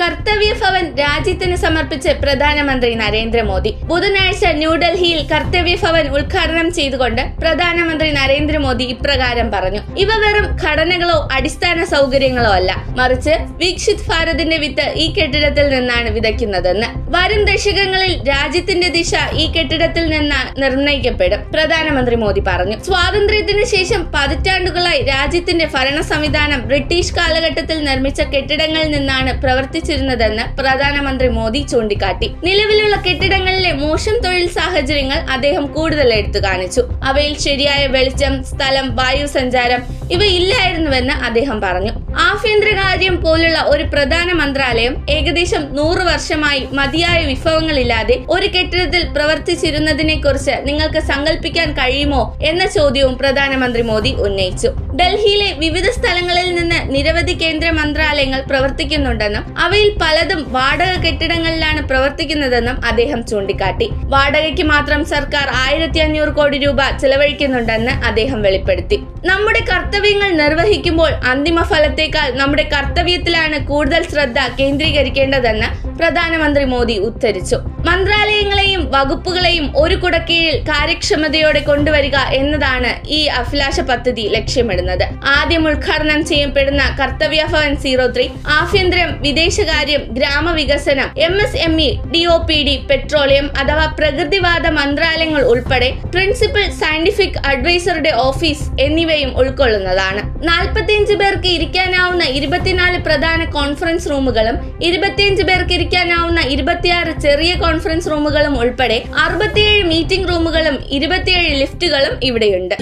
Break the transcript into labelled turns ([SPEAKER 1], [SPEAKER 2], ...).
[SPEAKER 1] കർത്തവ്യ ഭവൻ രാജ്യത്തിന് സമർപ്പിച്ച് പ്രധാനമന്ത്രി നരേന്ദ്രമോദി. ബുധനാഴ്ച ന്യൂഡൽഹിയിൽ കർത്തവ്യ ഭവൻ ഉദ്ഘാടനം ചെയ്തുകൊണ്ട് പ്രധാനമന്ത്രി നരേന്ദ്രമോദി ഇപ്രകാരം പറഞ്ഞു. ഇവ വെറും ഘടനകളോ അടിസ്ഥാന സൗകര്യങ്ങളോ അല്ല. മറിച്ച് വികസിത് ഭാരതിന്റെ വിത്ത് ഈ കെട്ടിടത്തിൽ നിന്നാണ് വിതയ്ക്കുന്നതെന്ന്. വരും ദശകങ്ങളിൽ രാജ്യത്തിന്റെ ദിശ ഈ കെട്ടിടത്തിൽ നിന്ന് നിർണയിക്കപ്പെടും പ്രധാനമന്ത്രി മോദി പറഞ്ഞു. സ്വാതന്ത്ര്യത്തിന് ശേഷം പതിറ്റാണ്ടുകളായി രാജ്യത്തിന്റെ ഭരണ സംവിധാനം ബ്രിട്ടീഷ് കാലഘട്ടത്തിൽ നിർമ്മിച്ച കെട്ടിടങ്ങളിൽ നിന്നാണ് പ്രവർത്തിച്ചിരുന്നതെന്ന് പ്രധാനമന്ത്രി മോദി ചൂണ്ടിക്കാട്ടി. നിലവിലുള്ള കെട്ടിടങ്ങളിലെ മോശം തൊഴിൽ സാഹചര്യങ്ങൾ അദ്ദേഹം കൂടുതൽ എടുത്തു കാണിച്ചു. അവയിൽ ശരിയായ വെളിച്ചം സ്ഥലം വായു സഞ്ചാരം ഇവ ഇല്ലായിരുന്നുവെന്ന് അദ്ദേഹം പറഞ്ഞു. ആഭ്യന്തരകാര്യം പോലുള്ള ഒരു പ്രധാന മന്ത്രാലയം ഏകദേശം നൂറ് വർഷമായി മതിയായ വിഭവങ്ങളില്ലാതെ ഒരു കെട്ടിടത്തിൽ പ്രവർത്തിച്ചിരുന്നതിനെ കുറിച്ച് നിങ്ങൾക്ക് സങ്കല്പിക്കാൻ കഴിയുമോ എന്ന ചോദ്യവും പ്രധാനമന്ത്രി മോദി ഉന്നയിച്ചു. ഡൽഹിയിലെ വിവിധ സ്ഥലങ്ങളിൽ നിന്ന് നിരവധി കേന്ദ്ര മന്ത്രാലയങ്ങൾ പ്രവർത്തിക്കുന്നുണ്ടെന്നും അവയിൽ പലതും വാടക കെട്ടിടങ്ങളിലാണ് പ്രവർത്തിക്കുന്നതെന്നും അദ്ദേഹം ചൂണ്ടിക്കാട്ടി. വാടകയ്ക്ക് മാത്രം സർക്കാർ ആയിരത്തി അഞ്ഞൂറ് കോടി രൂപ ചെലവഴിക്കുന്നുണ്ടെന്ന് അദ്ദേഹം വെളിപ്പെടുത്തി. നമ്മുടെ കർത്തവ്യങ്ങൾ നിർവഹിക്കുമ്പോൾ അന്തിമ ഫലത്തേക്കാൾ നമ്മുടെ കർത്തവ്യത്തിലാണ് കൂടുതൽ ശ്രദ്ധ കേന്ദ്രീകരിക്കേണ്ടതെന്ന് പ്രധാനമന്ത്രി മോദി ഉദ്ധരിച്ചു. മന്ത്രാലയങ്ങളെയും വകുപ്പുകളെയും ഒരു കുടക്കീഴിൽ കാര്യക്ഷമതയോടെ കൊണ്ടുവരിക എന്നതാണ് ഈ അഭിലാഷ പദ്ധതി ലക്ഷ്യമിടുന്നത്. ആദ്യം ഉദ്ഘാടനം ചെയ്യപ്പെടുന്ന കർത്തവ്യ ഭവൻ സീറോ ത്രീ ആഭ്യന്തരം വിദേശകാര്യം ഗ്രാമവികസനം M S M E D O P D petroleum അഥവാ പ്രകൃതിവാദ മന്ത്രാലയങ്ങൾ ഉൾപ്പെടെ പ്രിൻസിപ്പൽ സയന്റിഫിക് അഡ്വൈസറുടെ ഓഫീസ് എന്നിവയും ഉൾക്കൊള്ളുന്നതാണ്. നാൽപ്പത്തിയഞ്ച് പേർക്ക് ഇരിക്കാനാവുന്ന ഇരുപത്തിനാല് പ്രധാന കോൺഫറൻസ് റൂമുകളും ഇരുപത്തിയഞ്ച് പേർക്ക് ഇരിക്കാനാവുന്ന ഇരുപത്തിയാറ് ചെറിയ കോൺഫറൻസ് റൂമുകളും ഉൾപ്പെടെ അറുപത്തിയേഴ് മീറ്റിംഗ് റൂമുകളും ഇരുപത്തിയേഴ് ലിഫ്റ്റുകളും ഇവിടെയുണ്ട്.